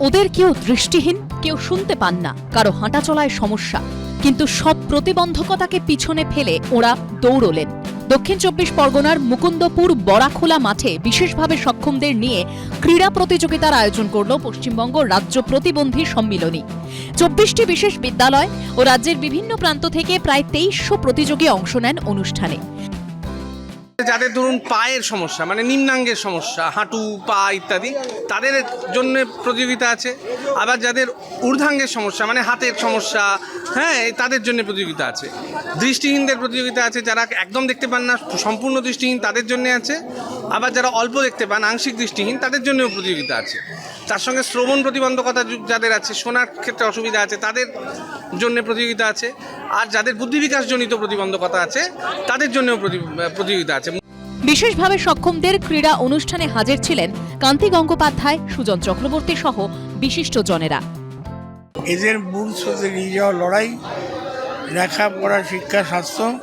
ওদের কেউ দৃষ্টিহীন, কেউ শুনতে পান না, কারও হাঁটা চলায় সমস্যা। কিন্তু সব প্রতিবন্ধকতাকে পিছনে ফেলে ওরা দৌড়লেন। দক্ষিণ চব্বিশ পরগনার মুকুন্দপুর বড়াখোলা মাঠে বিশেষভাবে সক্ষমদের নিয়ে ক্রীড়া প্রতিযোগিতার আয়োজন করল পশ্চিমবঙ্গ রাজ্য প্রতিবন্ধী সম্মিলনী। চব্বিশটি বিশেষ বিদ্যালয় ও রাজ্যের বিভিন্ন প্রান্ত থেকে প্রায় তেইশশো প্রতিযোগী অংশ নেন অনুষ্ঠানে। যাদের ধরুন পায়ের সমস্যা মানে নিম্নাঙ্গের সমস্যা, হাঁটু, পা ইত্যাদি, তাদের জন্য প্রতিযোগিতা আছে। আবার যাদের ঊর্ধ্বাঙ্গের সমস্যা মানে হাতের সমস্যা হ্যাঁ তাদের জন্য প্রতিযোগিতা আছে। দৃষ্টিহীনদের প্রতিযোগিতা আছে, যারা একদম দেখতে পান না, সম্পূর্ণ দৃষ্টিহীন তাদের জন্য আছে। আবার যারা অল্প দেখতে পান আংশিক দৃষ্টিহীন তাদের জন্যও প্রতিযোগিতা আছে। তার সঙ্গে শ্রবণ প্রতিবন্ধকতা যাদের আছে শোনার ক্ষেত্রে অসুবিধা আছে তাদের জন্য প্রতিযোগিতা আছে। আর যাদের বুদ্ধিবিকাশজনিত প্রতিবন্ধকতা আছে তাদের জন্যও প্রতি- প্রতিযোগিতা আছে। বিশেষভাবে সক্ষমদের ক্রীড়া অনুষ্ঠানে হাজির ছিলেন কান্তি গঙ্গোপাধ্যায় সুজন চক্রবর্তী সহ বিশিষ্ট জনেরা এদের মূল স্রোতে নিয়ে যাওয়া লড়াই লেখাপড়া শিক্ষা স্বাস্থ্য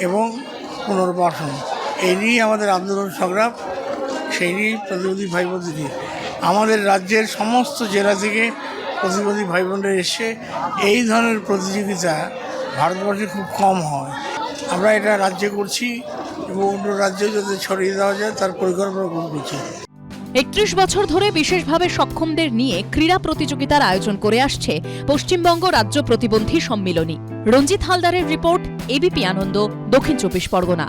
এবং পুনর্বাসন। এই নিয়েই আমাদের আন্দোলন সংগ্রাম, সেই নিয়েই প্রতিবন্ধী ভাই বোনদের নিয়ে আমাদের রাজ্যের সমস্ত জেলা থেকে প্রতিবন্ধী ভাই বোনরা এসে এই ধরনের প্রতিযোগিতা ভারতবর্ষে খুব কম হয়। আমরা এটা রাজ্যে করছি এবং অন্য রাজ্যেও যাতে ছড়িয়ে দেওয়া যায়, তার পরিকল্পনা গ্রহণ করছি। একত্রিশ বছর ধরে বিশেষভাবে সক্ষমদের নিয়ে ক্রীড়া প্রতিযোগিতার আয়োজন করে আসছে পশ্চিমবঙ্গ রাজ্য প্রতিবন্ধী সম্মিলনী। রঞ্জিত হালদারের রিপোর্ট, এবিপি আনন্দ, দক্ষিণ চব্বিশ পরগনা।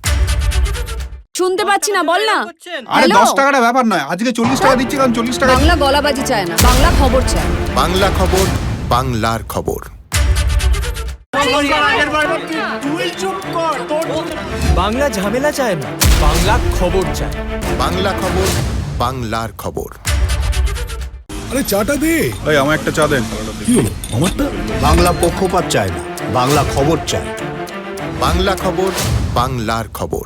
শুনতে পাচ্ছি না বল না। আরে Hello? দশ টাকাটা ব্যাপার নয় আজকে চল্লিশ টাকা দিচ্ছি কারণ চল্লিশ টাকা বাংলা গলাবাজি চায় না বাংলা খবর চায় বাংলা খবর বাংলার খবর। বাংলা ঝামেলা চায় না বাংলা খবর চায়। বাংলা খবর বাংলার খবর। আরে চাটা দে। এই আমার একটা চা দেন। কি হলো? আমারটা? বাংলা পক্ষপাত চায় না বাংলা খবর চায়। বাংলা খবর বাংলার খবর।